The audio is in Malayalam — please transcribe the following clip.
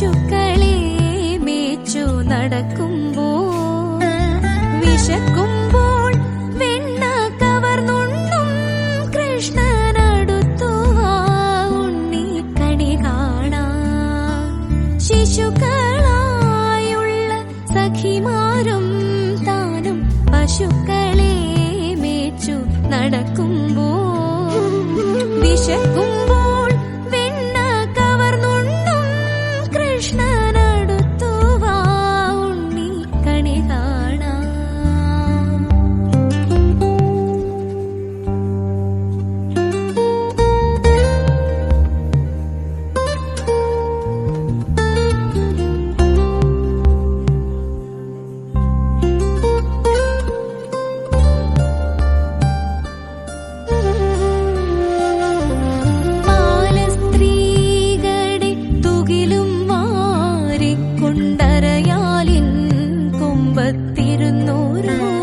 പശുക്കളെ മേച്ചു നടക്കുമ്പോൾ വിശക്കുമ്പോൾ വെണ്ണ ഉണ്ണി കണി. ശിശുക്കളായുള്ള സഖിമാരും താനും പശുക്കളെ മേച്ചു നടക്കുമ്പോൾ വാരിക്കൊണ്ടരയാലിൻ കൊമ്പത്തിരുന്നോരോ ശ്രീ